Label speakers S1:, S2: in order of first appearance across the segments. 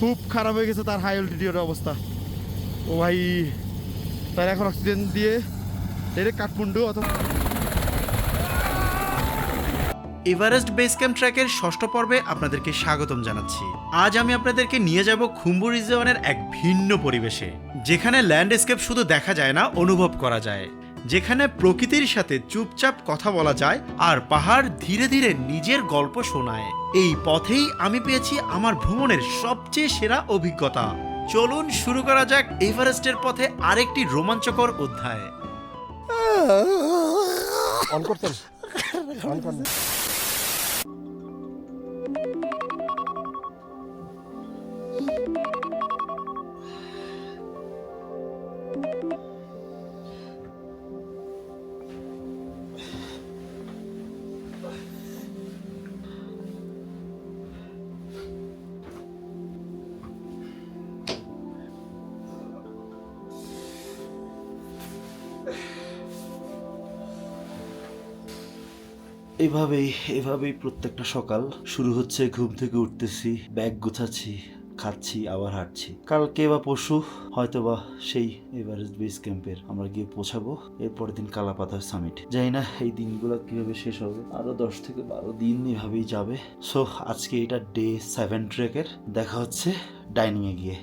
S1: খুব খারাপ হয়ে গেছে তার হাই অল্টিটিউড অবস্থা। ও ভাই, তার এখন অক্সিজেন দিয়ে ডাইরেক্ট কাঠমান্ডু অথবা
S2: এভারেস্ট বেস ক্যাম্প ট্র্যাকের ষষ্ঠ পর্বে আপনাদেরকে স্বাগতম জানাচ্ছি। আজ আমি আপনাদেরকে নিয়ে যাব খুম্বু রিজিয়নের এক ভিন্ন পরিবেশে, যেখানে ল্যান্ডস্কেপ শুধু দেখা যায় না, অনুভব করা যায়। যেখানে প্রকৃতির সাথে চুপচাপ কথা বলা যায় আর পাহাড় ধীরে ধীরে নিজের গল্প শোনায়। এই পথেই আমি পেয়েছি আমার ভ্রমণের সবচেয়ে সেরা অভিজ্ঞতা। চলুন শুরু করা যাক এভারেস্টের পথে আরেকটি রোমাঞ্চকর অধ্যায়।
S3: অন করতেন।
S4: এভাবেই এভাবেই প্রত্যেকটা সকাল শুরু হচ্ছে। ঘুম থেকে উঠতেছি, ব্যাগ গুছাচ্ছি, খাচ্ছি, আবার হাঁটছি। কালকে বা পশু হয়তো বা সেই এভারেস্ট বেস ক্যাম্পের আমরা গিয়ে পৌঁছাবো। এরপরের দিন কালাপাতার সামিট জানি না এই দিনগুলো কীভাবে শেষ হবে। আরও দশ থেকে বারো দিন এভাবেই যাবে। সো আজকে এটা ডে সেভেন ট্রেকের দেখা হচ্ছে ডাইনিং এ গিয়ে।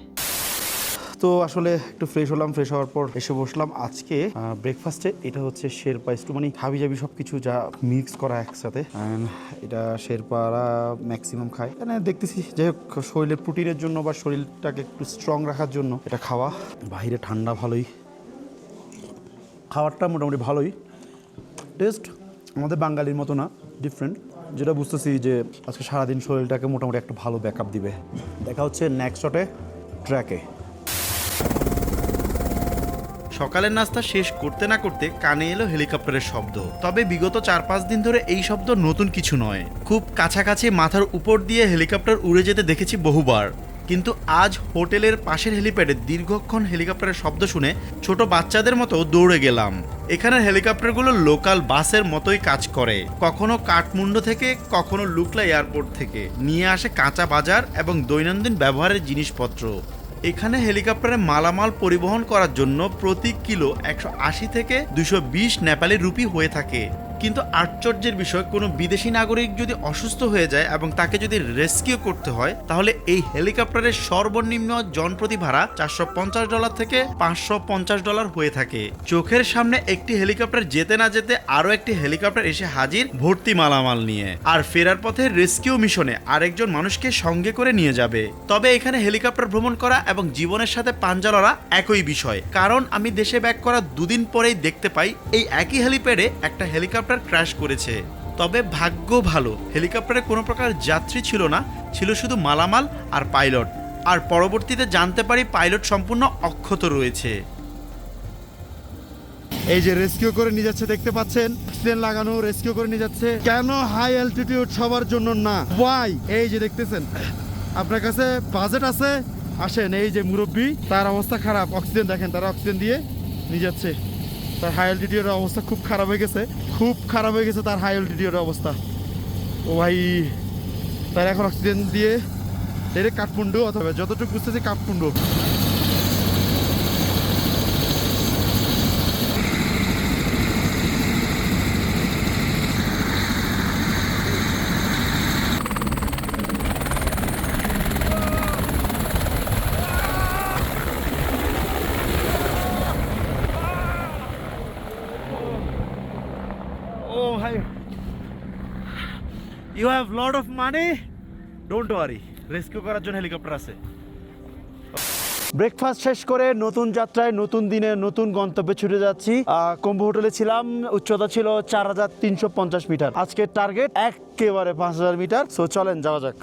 S1: তো আসলে একটু ফ্রেশ হলাম ফ্রেশ হওয়ার পর এসে বসলাম আজকে। ব্রেকফাস্টে এটা হচ্ছে শেরপা, একটু মানে হাবি জাবি সব কিছু যা মিক্স করা একসাথে। এটা শেরপারা ম্যাক্সিমাম খায় মানে দেখতেছি, যাই হোক, শরীরের প্রোটিনের জন্য বা শরীরটাকে একটু স্ট্রং রাখার জন্য এটা খাওয়া। বাইরে ঠান্ডা ভালোই। খাবারটা মোটামুটি ভালোই। টেস্ট আমাদের বাঙালির মতো না ডিফারেন্ট যেটা বুঝতেছি যে আজকে সারাদিন শরীরটাকে মোটামুটি একটা ভালো ব্যাকআপ দিবে। দেখা হচ্ছে নেক্সট শটে ট্র্যাকে
S2: সকালের নাস্তা শেষ করতে না করতে কানে এলো হেলিকপ্টারের শব্দ। তবে বিগত চার পাঁচ দিন ধরে এই শব্দ নতুন কিছু নয়। খুব কাছাকাছি মাথার উপর দিয়ে হেলিকপ্টার উড়ে যেতে দেখেছি বহুবার। কিন্তু আজ হোটেলের পাশের হেলিপ্যাডে দীর্ঘক্ষণ হেলিকপ্টারের শব্দ শুনে ছোট বাচ্চাদের মতো দৌড়ে গেলাম। এখানের হেলিকপ্টারগুলো লোকাল বাসের মতোই কাজ করে। কখনো কাঠমুন্ডু থেকে, কখনো লুকলা এয়ারপোর্ট থেকে। নিয়ে আসে কাঁচা বাজার এবং দৈনন্দিন ব্যবহারের জিনিসপত্র। এখানে হেলিকপ্টারে মালামাল পরিবহন করার জন্য প্রতি কিলো একশো আশি থেকে দুশো বিশ নেপালি রুপি হয়ে থাকে। কিন্তু আশ্চর্যের বিষয়, কোনো বিদেশি নাগরিক যদি অসুস্থ হয়ে যায় এবং তাকে যদি রেস্কিউ করতে হয়, তাহলে এই হেলিকপ্টারের সর্বনিম্ন জনপ্রতি ভাড়া চারশো পঞ্চাশ ডলার থেকে পাঁচশো পঞ্চাশ ডলার হয়ে থাকে। চোখের সামনে একটি হেলিকপ্টার যেতে না যেতে আরও একটি হেলিকপ্টার এসে হাজির ভর্তি মালামাল নিয়ে। আর ফেরার পথে রেস্কিউ মিশনে আরেকজন মানুষকে সঙ্গে করে নিয়ে যাবে। তবে এখানে হেলিকপ্টার ভ্রমণ করা এবং জীবনের সাথে পাঞ্জা লড়া একই বিষয়। কারণ আমি দেশে ব্যাক করা দুদিন পরেই দেখতে পাই, এই একই হেলিপ্যাডে একটা হেলিকপ্টার ক্র্যাশ করেছে। তবে ভাগ্য ভালো, হেলিকপ্টারে কোনো প্রকার যাত্রী ছিল না, ছিল শুধু মালামাল আর পাইলট। আর পরবর্তীতে জানতে পারি পাইলট সম্পূর্ণ অক্ষত রয়েছে।
S1: এই যে রেস্কিউ করে নিয়ে যাচ্ছে, দেখতে পাচ্ছেন? অক্সিজেন লাগানো, রেস্কিউ করে নিয়ে যাচ্ছে। কেন হাই অ্যালটিটিউড সবার জন্য না? ওয়াই এই যে দেখতেছেন। আপনার কাছে বাজেট আছে? আসেন, এই যে মুরব্বী, তার অবস্থা খারাপ। অক্সিজেন দেখেন, তারা অক্সিজেন দিয়ে নিয়ে যাচ্ছে। তার হাই অলটিটিউডের অবস্থা খুব খারাপ হয়ে গেছে। খুব খারাপ হয়ে গেছে তার হাই অলটিটিউডের অবস্থা। ও ভাই, তার এখন অক্সিজেন দিয়ে ডাইরেক্ট কাঠমুন্ডু অথবা যতটুকু বুঝতেছি কাঠমান্ডু ও ভাই you have lot of money don't worry rescue করার জন্য হেলিকপ্টার আছে। ব্রেকফাস্ট শেষ করে নতুন যাত্রায় নতুন দিনে নতুন গন্তব্যে ছুটে যাচ্ছি। কুম্ভ হোটেলে ছিলাম, উচ্চতা ছিল চার হাজার তিনশো পঞ্চাশ মিটার। আজকের টার্গেট একেবারে পাঁচ হাজার মিটার। সো চলেন যাওয়া যাক।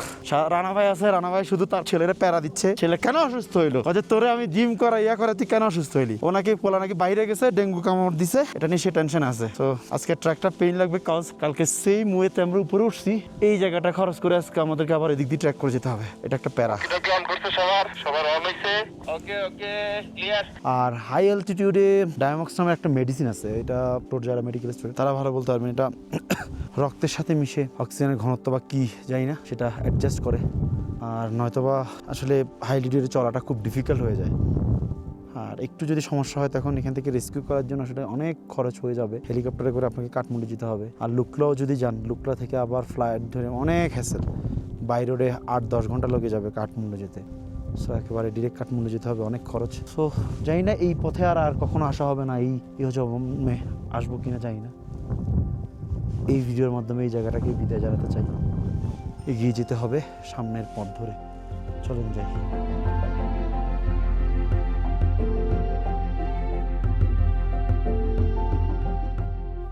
S1: রানা ভাই আছে রানা ভাই শুধু তার ছেলেরা প্যারা দিচ্ছে। ছেলে কেন অসুস্থ হইল? যে তোরে আমি জিম করা ইয়া করে তুই কেন অসুস্থ হইলি? ওনাকে নাকি পোলা নাকি বাইরে গেছে ডেঙ্গু কামড় দিছে। এটা নিয়ে সে টেনশন আছে। তো আজকে ট্র্যাকটা পেইন লাগবে কাজ কালকে সেই মুয়ে মুয়েতে আমরা উপরে উঠছি। এই জায়গাটা খরচ করে আজকে আমাদেরকে আবার এদিক দিয়ে ট্র্যাক করে যেতে হবে। এটা একটা প্যারা।
S3: এটা অন করছে সবার? সবার অন হইছে? ওকে ওকে ক্লিয়ার
S1: আর হাই অ্যালটিটিউডে ডায়ামক্স নামে একটা মেডিসিন আছে এটা তোর যারা মেডিকেল স্টুডেন্ট তারা ভালো বলতে পারবেন এটা রক্তের সাথে মিশে অক্সিজেনের ঘনত্ব বা কি জানি না, সেটা অ্যাডজাস্ট করে। আর নয়তোবা আসলে হাই লিডিউডে চলাটা খুব ডিফিকাল্ট হয়ে যায়। আর একটু যদি সমস্যা হয় তখন এখান থেকে রেস্কিউ করার জন্য আসলে অনেক খরচ হয়ে যাবে। হেলিকপ্টারে করে আপনাকে কাঠমান্ডু যেতে হবে। আর লুকলাও যদি যান, লুকলা থেকে আবার ফ্লাইট ধরে অনেক হ্যাসেল বাই রোডে আট দশ ঘণ্টা লেগে যাবে কাঠমান্ডু যেতে। সো একেবারে ডিরেক্ট কাঠমান্ডু যেতে হবে, অনেক খরচ। সো জানি না এই পথে আর আর কখনো আসা হবে না, এই ইহজমে আসব কিনা জানি না। এই ভিডিওর মাধ্যমে এই জায়গাটাকে বিদায় জানাতে চাই। এগিয়ে যেতে হবে সামনের পথ ধরে। চলুন যাই।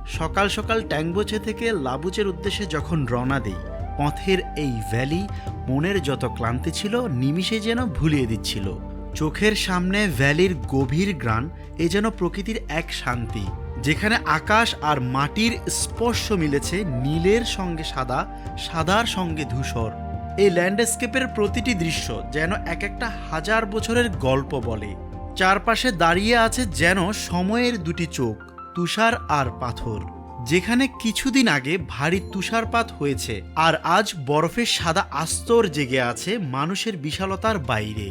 S2: সকাল সকাল ট্যাংবোচে থেকে লাবুচের উদ্দেশ্যে যখন রওনা দেই, পথের এই ভ্যালি মনের যত ক্লান্তি ছিল, নিমিষে যেন ভুলিয়ে দিচ্ছিল। চোখের সামনে ভ্যালির গভীর গ্রান এ যেন প্রকৃতির এক শান্তি। যেখানে আকাশ আর মাটির স্পর্শ মিলেছে নীলের সঙ্গে সাদা, সাদার সঙ্গে ধূসর। এই ল্যান্ডস্কেপের প্রতিটি দৃশ্য যেন এক একটা হাজার বছরের গল্প বলে। চারপাশে দাঁড়িয়ে আছে যেন সময়ের দুটি চোখ, তুষার আর পাথর। যেখানে কিছুদিন আগে ভারী তুষারপাত হয়েছে আর আজ বরফের সাদা আস্তর জেগে আছে মানুষের বিশালতার বাইরে।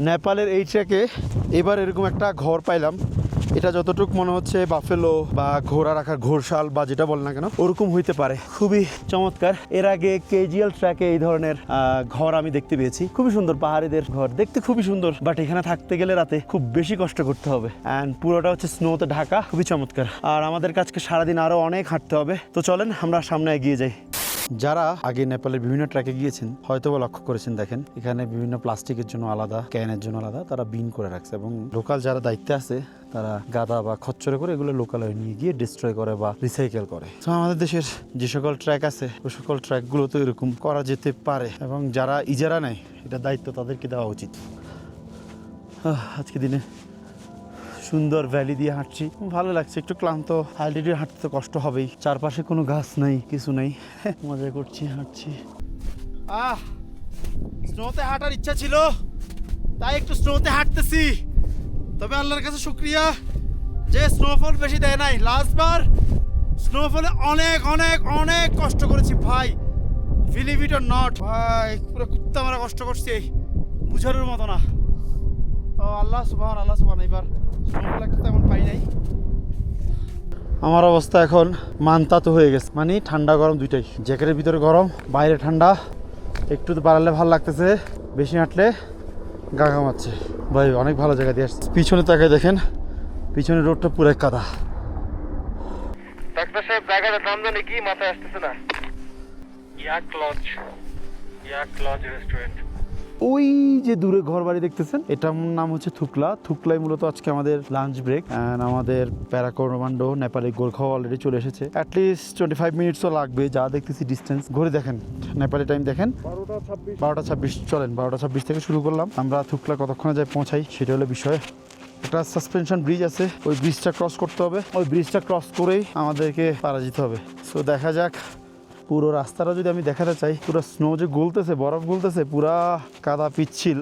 S1: নেপালের এই ট্র্যাকে এবার এরকম একটা ঘর পাইলাম। এটা যতটুক মনে হচ্ছে বাফেলো বা ঘোড়া রাখার ঘোরশাল বা যেটা বল না কেন, ওরকম হইতে পারে। খুবই চমৎকার। এর আগে কেজিএল ট্র্যাকে এই ধরনের ঘর আমি দেখতে পেয়েছি। খুবই সুন্দর পাহাড়িদের ঘর। দেখতে খুবই সুন্দর। বাট এখানে থাকতে গেলে রাতে খুব বেশি কষ্ট করতে হবে। অ্যান্ড পুরোটা হচ্ছে স্নোতে ঢাকা। খুবই চমৎকার। আর আমাদের কাছকে সারাদিন আরও অনেক হাঁটতে হবে। তো চলেন, আমরা সামনে এগিয়ে যাই। যারা আগে নেপালের বিভিন্ন ট্র্যাকে গিয়েছেন হয়তো বা লক্ষ্য করেছেন, দেখেন। এখানে বিভিন্ন প্লাস্টিকের জন্য আলাদা, ক্যানের জন্য আলাদা তারা বিন করে রাখছে এবং লোকাল যারা দায়িত্বে আছে তারা গাদা বা খচ্চরে করে এগুলো লোকালয়ে নিয়ে গিয়ে ডিস্ট্রয় করে বা রিসাইকেল করে। তো আমাদের দেশের যে সকল ট্র্যাক আছে ওই সকল ট্র্যাকগুলো তো এরকম করা যেতে পারে এবং যারা ইজারা নেয়, এটা দায়িত্ব তাদেরকে দেওয়া উচিত। আজকে দিনে সুন্দর ভ্যালি দিয়ে হাঁটছি। ভালো লাগছে, একটু ক্লান্ত। হাইডিডে হাঁটতে তো কষ্ট হবেই। চারপাশে কোনো গাছ নাই, কিছু নেই। মজা করছি, হাঁটছি। আহ স্নোতে হাঁটার ইচ্ছা ছিল, তাই একটু স্নোতে হাঁটতেছি। তবে আল্লাহর কাছে শুক্রিয়া যে স্নোফল বেশি দেয় নাই। লাস্টবার স্নোফলে অনেক অনেক অনেক কষ্ট করেছি ভাই। বিলিভ অর নট ভাই, পুরো কুত্তা মারা কষ্ট করছি বুঝানোর মতো না। ও আল্লাহ সুবাহ আল্লাহ সুবাহ এবার স্নোফল একটা তেমন পাই নাই। আমার অবস্থা এখন মানতাতো হয়ে গেছে। মানে ঠান্ডা গরম দুইটাই। জ্যাকেটের ভিতরে গরম, বাইরে ঠান্ডা। একটু তো বাড়ালে ভালো লাগতেছে। বেশি হাঁটলে গা ঘামাচ্ছে ভাই, অনেক ভালো জায়গা দিয়ে আসছে। পিছনে তাকে দেখেন, পিছনে রোডটা পুরো কাদা।
S3: ডাক্তার সাহেব জায়গাটা নাম জানি কি, মাথায় আসতেছে না। ইয়াক লজ ইয়াক লজ রেস্টুরেন্ট।
S1: ওই যে দূরে ঘর বাড়ি দেখতেছেন এটার নাম হচ্ছে থুকলা। থুকলাই মূলত আজকে আমাদের লাঞ্চ ব্রেক অ্যান্ড আমাদের প্যারাকোরমান্ডো নেপালে গোর্খাও অলরেডি চলে এসেছে। অ্যাটলিস্ট টোয়েন্টি ফাইভ মিনিটসও লাগবে যা দেখতেছি ডিস্টেন্স ঘুরে দেখেন নেপালি টাইম দেখেন। বারোটা ছাব্বিশ। চলেন বারোটা ছাব্বিশ থেকে শুরু করলাম। আমরা থুকলা কতক্ষণে যাই পৌঁছাই সেটা হলো বিষয়। একটা সাসপেনশন ব্রিজ আছে ওই ব্রিজটা ক্রস করতে হবে। ওই ব্রিজটা ক্রস করেই আমাদেরকে পারা যেতে হবে। সো দেখা যাক পুরো রাস্তাটা যদি আমি দেখাতে চাই, পুরো স্নো যে গলতেছে, বরফ গলতেছে, পুরা কাদা পিচ্ছিল।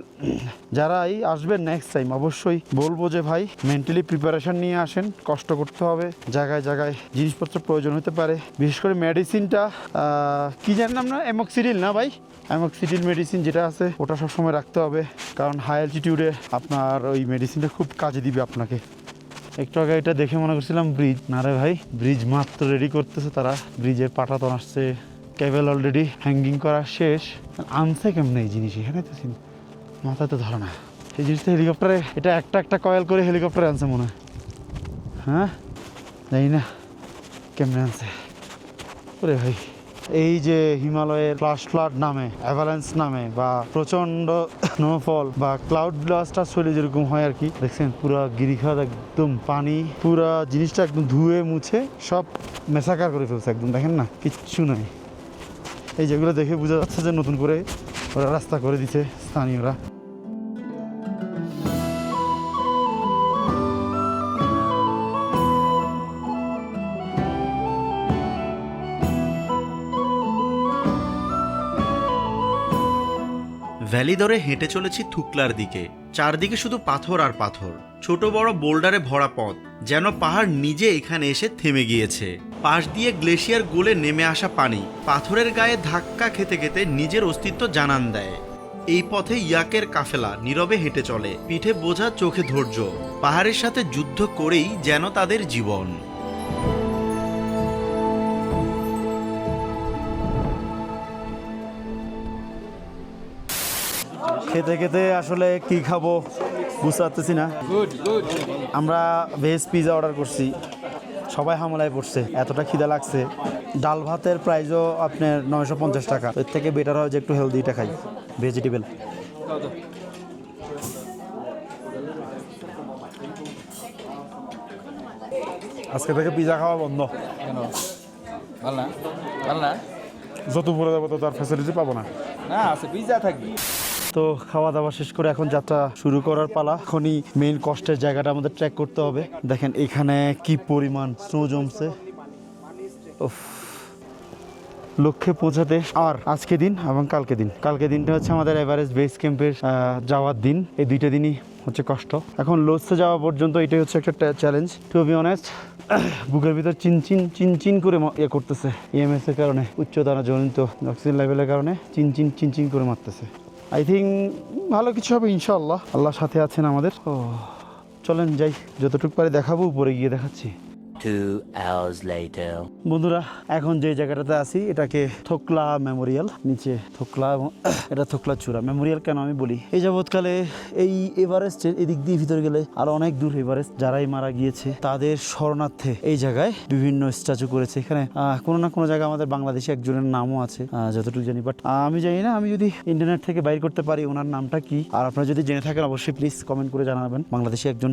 S1: যারাই আসবেন নেক্সট টাইম অবশ্যই বলব যে ভাই মেন্টালি প্রিপারেশন নিয়ে আসেন, কষ্ট করতে হবে, জায়গায় জায়গায় জিনিসপত্র প্রয়োজন হতে পারে। বিশেষ করে মেডিসিনটা কি জানেন না এমক্সিডিল না ভাই? অ্যামক্সিডিল মেডিসিন যেটা আছে, ওটা সবসময় রাখতে হবে। কারণ হাই অ্যালটিটিউডে আপনার ওই মেডিসিনটা খুব কাজে দিবে আপনাকে। একটু আগে এটা দেখে মনে করছিলাম ব্রিজ না রে ভাই ব্রিজ মাত্র রেডি করতেছে তারা। ব্রিজের পাটা পাটাতন আসছে কেবল অলরেডি হ্যাঙ্গিং করা শেষ। আনছে কেমন এই জিনিস? এখানে তো মাথায় তো ধরে না। এই জিনিসটা হেলিকপ্টারে এটা একটা একটা কয়েল করে হেলিকপ্টারে আনছে মনে হয়। হ্যাঁ? জানি না। কেমনে আনছে? ওরে ভাই। এই যে হিমালয়ের ফ্লাশ ফ্লাড নামে অ্যাভালেন্স নামে বা প্রচণ্ড স্নোফল বা ক্লাউড ব্লাস্টার শৈলী যেরকম হয় আর কি, দেখছেন? পুরা গিরিখাত একদম পানি, পুরা জিনিসটা একদম ধুয়ে মুছে সব মেসাকার করে ফেলছে একদম, দেখেন না? কিচ্ছু নাই। এই যেগুলো দেখে বোঝা যাচ্ছে যে নতুন করে ওরা রাস্তা করে দিছে স্থানীয়রা।
S2: ভ্যালি ধরে হেঁটে চলেছি থুকলার দিকে। চারদিকে শুধু পাথর আর পাথর। ছোট বড় বোল্ডারে ভরা পথ, যেন পাহাড় নিজে এখানে এসে থেমে গিয়েছে। পাশ দিয়ে গ্লেশিয়ার গোলে নেমে আসা পানি, পাথরের গায়ে ধাক্কা খেতে খেতে নিজের অস্তিত্ব জানান দেয়। এই পথে ইয়াকের কাফেলা নীরবে হেঁটে চলে, পিঠে বোঝা চোখে ধৈর্য, পাহাড়ের সাথে যুদ্ধ করেই যেন তাদের জীবন।
S1: খেতে খেতে আসলে কি খাব বুঝতে পারতেছি না। আমরা ভেজ পিজা অর্ডার করছি। সবাই হামলায় পড়ছে। এতটা খিদা লাগছে। ডাল ভাতের প্রাইসও আপনার নয়শো পঞ্চাশ টাকা। এর থেকে বেটার হয় যে একটু হেলদিটা খাই। ভেজিটেবল আজকে থেকে পিজা খাওয়া বন্ধ।
S5: কেন? ভালো না? ভালো না?
S1: যত উপরে যাব তত আর ফ্যাসিলিটি পাবো না।
S5: না আছে পিজা থাকবে।
S1: তো খাওয়া দাওয়া শেষ করে এখন যাত্রা শুরু করার পালা। এখনই মেইন কষ্টের জায়গাটা আমাদের ট্র্যাক করতে হবে। দেখেন এখানে কি পরিমাণ স্নো জমছে। উফ। লক্ষ্যে পৌঁছাতে আর আজকে দিন এবং কালকে দিন। কালকে দিনটা হচ্ছে আমাদের এভারেস্ট বেস ক্যাম্পের যাওয়ার দিন। এই দুইটা দিনই হচ্ছে কষ্ট। এখন লোসে যাওয়া পর্যন্ত এটাই হচ্ছে একটা চ্যালেঞ্জ টু বি অনেস্ট বুকের ভিতর চিনচিন চিনচিন করে ইয়ে করতেছে। ইএমএস এর কারণে, উচ্চতারা জনিত অক্সিজেন লেভেলের কারণে চিনচিন চিনচিন করে মারতেছে। আই থিঙ্ক ভালো কিছু হবে ইনশাল্লাহ আল্লাহ সাথে আছেন আমাদের। ও, চলেন যাই। যতটুকু পারে দেখাবো, উপরে গিয়ে দেখাচ্ছি।
S6: Two.
S1: বন্ধুরা, এখন যে জায়গাটাতে আছি, এটাকে থোকলা মেমোরিয়াল, নিচে থোকলা এবং এটা থোকলা চূড়া। মেমোরিয়াল কেন আমি বলি? এই যাবৎকালে এই এভারেস্টের এদিক দিয়ে ভিতরে গেলে আরও অনেক দূর এভারেস্ট, যারাই মারা গিয়েছে, তাদের শরণার্থে এই জায়গায় বিভিন্ন স্ট্যাচু করেছে। এখানে কোনো না কোনো জায়গায় আমাদের বাংলাদেশে একজনের নামও আছে যতটুকু জানি বাট আমি জানি না, আমি যদি ইন্টারনেট থেকে বাইর করতে পারি, ওনার নামটা কি? আর আপনারা যদি জেনে থাকেন, অবশ্যই প্লিজ কমেন্ট করে জানাবেন। বাংলাদেশে একজন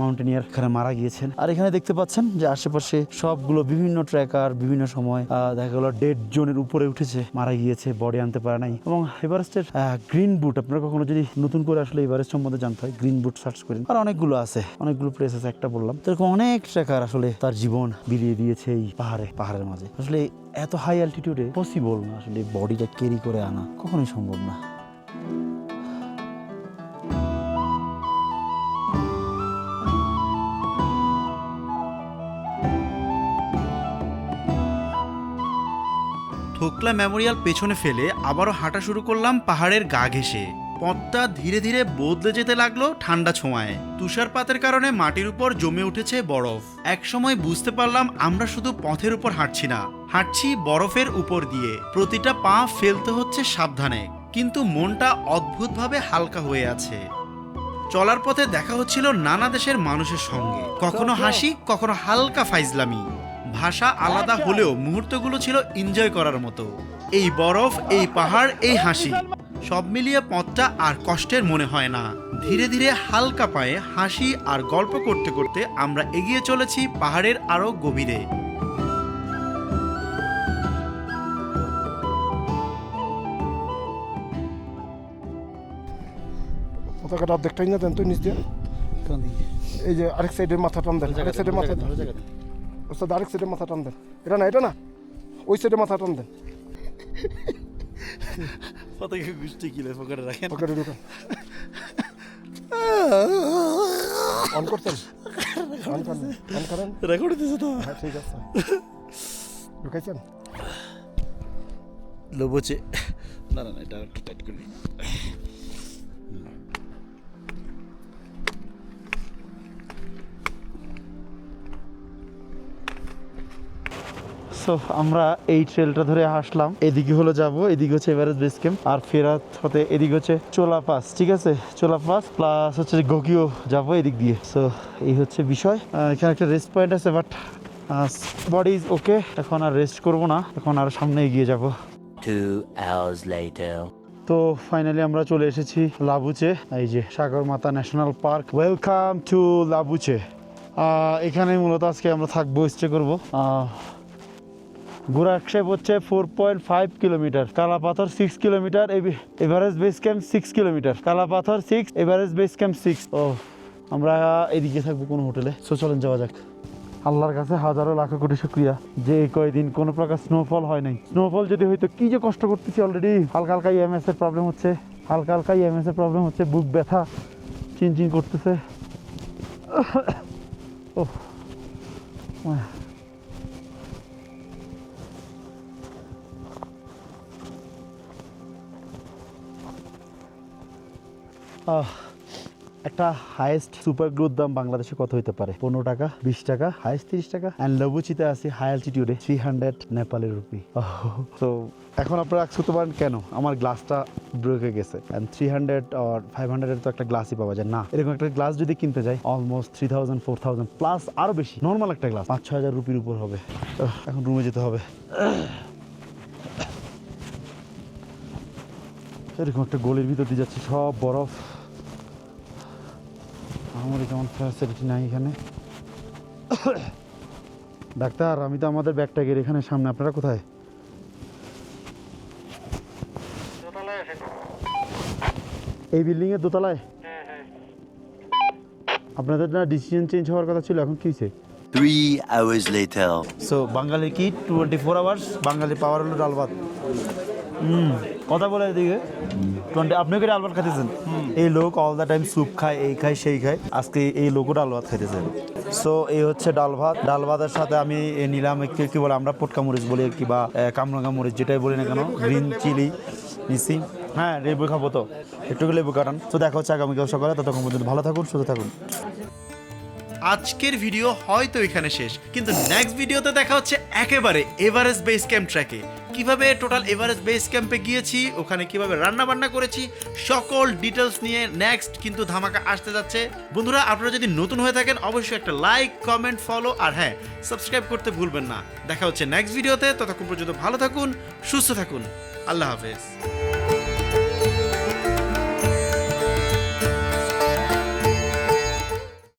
S1: মাউন্টেনিয়ার এখানে মারা গিয়েছেন। আর এখানে দেখতে পাচ্ছেন যে আশেপাশে সবগুলো বিভিন্ন ট্র্যাকার বিভিন্ন সময় দেখা গেলো ডেড জোনের উপরে উঠেছে, মারা গিয়েছে বডি আনতে পারে নাই। এবং এভারেস্টের গ্রিন বুট আপনারা কখনো যদি নতুন করে আসলে এভারেস্ট সম্বন্ধে জানতে হয় গ্রিন বুট সার্চ করেন। আর অনেকগুলো আছে, অনেকগুলো প্লেস আছে, একটা বললাম। এরকম অনেক ট্র্যাকার আসলে তার জীবন বিলিয়ে দিয়েছে এই পাহাড়ে, পাহাড়ের মাঝে। আসলে এত হাই অ্যালটিটিউডে পসিবল না আসলে বডিটা ক্যারি করে আনা, কখনোই সম্ভব না।
S2: থোকলা মেমোরিয়াল পেছনে ফেলে আবারও হাঁটা শুরু করলাম পাহাড়ের গা ঘেঁষে। পথটা ধীরে ধীরে বদলে যেতে লাগল ঠান্ডা ছোঁয়ায়। তুষারপাতের কারণে মাটির উপর জমে উঠেছে বরফ। একসময় বুঝতে পারলাম আমরা শুধু পথের উপর হাঁটছি না হাঁটছি বরফের উপর দিয়ে। প্রতিটা পা ফেলতে হচ্ছে সাবধানে কিন্তু মনটা অদ্ভুতভাবে হালকা হয়ে আছে। চলার পথে দেখা হচ্ছিল নানা দেশের মানুষের সঙ্গে। কখনো হাসি কখনো হালকা ফাইজলামি। ভাষা আলাদা হলেও মুহূর্তগুলো ছিল এনজয় করার মতো। এই বরফ এই পাহাড় এই হাসি সব মিলিয়ে পথটা আর কষ্টের মনে হয় না। ধীরে ধীরে হালকা পায়ে হাসি আর গল্প করতে করতে আমরা এগিয়ে চলেছি পাহাড়ের আরও গভীরে।
S7: পতাকাটা অর্ধেকটাই না দেন তো নিচ দিয়ে। এই যে আরেক সাইডের মাথা টান দেন আরেক সাইডের মাথা ওস্তাদ আরেক সাইডের মাথা টান দেন। এটা না এটা না। ওই সাইডে মাথা টান দেন।
S1: পতাকা গুষ্টি কিলে পকেটে রাখেন?
S7: পকেটে ঢুকান। অন করতেন অন করেন। অন করেন?
S1: রেকর্ড দিছে তো।
S7: হ্যাঁ ঠিক আছে। ঢুকাইছেন?
S1: লোবচে না না এটা একটু টাইট করে সো আমরা এই ট্রেলটা ধরে আসলাম। এদিকে হলো যাব এদিকে হচ্ছে এভারেস্ট বেস ক্যাম্প আর ফেরাত হতে এদিকে হচ্ছে চোলা পাস ঠিক আছে? চোলা পাস প্লাস হচ্ছে গকিও যাব এদিক দিয়ে। সো এই হচ্ছে বিষয়। এখানে একটা রেস্ট পয়েন্ট আছে বাট বডি ইজ ওকে এখন আর রেস্ট করব না এখন আর সামনে এগিয়ে যাব। তো ফাইনালি আমরা চলে এসেছি লাবুচে এই যে Sagarmatha national park welcome to Lobuche. এখানে মূলত আজকে আমরা থাকব স্টে করব। গোরাক্ষেপ হচ্ছে four point five kilometre Kalapatthar six kilometre average base camp six kilometre Kalapatthar six average base camp six ও, আমরা এদিকে থাকব কোনো হোটেলে সো চলেন যাওয়া যাক। আল্লাহর কাছে হাজারো লাখো কোটি শুক্রিয়া যে এই কয়দিন কোনো প্রকার স্নোফল হয় নাই। স্নোফল যদি হয়তো কি যে কষ্ট করতেছি অলরেডি হালকা হালকা ইএমএস এর প্রবলেম হচ্ছে। হালকা হালকা ইএমএস এর প্রবলেম হচ্ছে, বুক ব্যথা, চিনচিন করতেছে। ও একটা হাইয়েস্ট সুপার গ্রোথ দাম বাংলাদেশে কত হতে পারে? পনেরো টাকা, বিশ টাকা হাইয়েস্ট তিরিশ টাকা? অ্যান্ড লবুচিতে আছি হাই অ্যালটিটিউডে থ্রি হান্ড্রেড নেপালি রুপি তো এখন আপনারা আজকে পারেন, কেন? আমার গ্লাসটা ব্রেকে গেছে। অ্যান্ড থ্রি হান্ড্রেড আর ফাইভ হান্ড্রেডের তো একটা গ্লাসই পাওয়া যায়। না, এরকম একটা গ্লাস যদি কিনতে যাই almost three thousand four thousand plus আরও বেশি নর্মাল একটা গ্লাস পাঁচ ছ হাজার রুপির উপর হবে। এখন রুমে যেতে হবে। এরকম একটা গোলের ভিতর দিয়ে যাচ্ছে, সব বরফ। আমার যেমন ফ্যাসিলিটি নাই এখানে। ডাক্তার আমি তো আমাদের ব্যাগটাগের এখানে সামনে আপনারা কোথায়? এই বিল্ডিংয়ের দোতলায়?
S3: হ্যাঁ হ্যাঁ।
S1: আপনাদের না ডিসিশন চেঞ্জ হওয়ার কথা ছিল এখন কি হয়েছে?
S6: Three hours later.
S1: So Bangali কি? Twenty four hours Bangali power হলো ডাল ভাত হুম। কথা বলে এদিকে। টোয়েন্টি আপনি কি ডাল ভাত খাইতেছেন? এই লোক অল দ্য টাইম স্যুপ খায়, এই খায়, সেই খায়। আজকে এই লোকও ডাল ভাত খাইতেছেন সো এই হচ্ছে ডাল ভাত। ডাল ভাতের সাথে আমি নিলাম কি বলে আমরা পটকা মরিচ বলি কি, বা কামরাঙ্গা মরিচ যেটাই বলি না কেন গ্রিন চিলি নিছি। হ্যাঁ লেবু খাব তো। একটু লেবু কাটান। তো দেখা হচ্ছে আগামীকাল সকালে, ততক্ষণ পর্যন্ত ভালো থাকুন, সুস্থ থাকুন।
S2: আজকের ভিডিও হয়তো এখানে শেষ, কিন্তু নেক্সট ভিডিওতে দেখা হচ্ছে একেবারে এভারেস্ট বেস ক্যাম্প ট্র্যাকে কীভাবে টোটাল এভারেস্ট বেস ক্যাম্পে গিয়েছি, ওখানে কীভাবে রান্না বান্না করেছি, সকল ডিটেলস নিয়ে নেক্সট কিন্তু ধামাকা আসতে যাচ্ছে। বন্ধুরা, আপনারা যদি নতুন হয়ে থাকেন, অবশ্যই একটা লাইক কমেন্ট ফলো আর হ্যাঁ সাবস্ক্রাইব করতে ভুলবেন না। দেখা হচ্ছে নেক্সট ভিডিওতে ততক্ষণ পর্যন্ত ভালো থাকুন, সুস্থ থাকুন। আল্লাহ হাফেজ।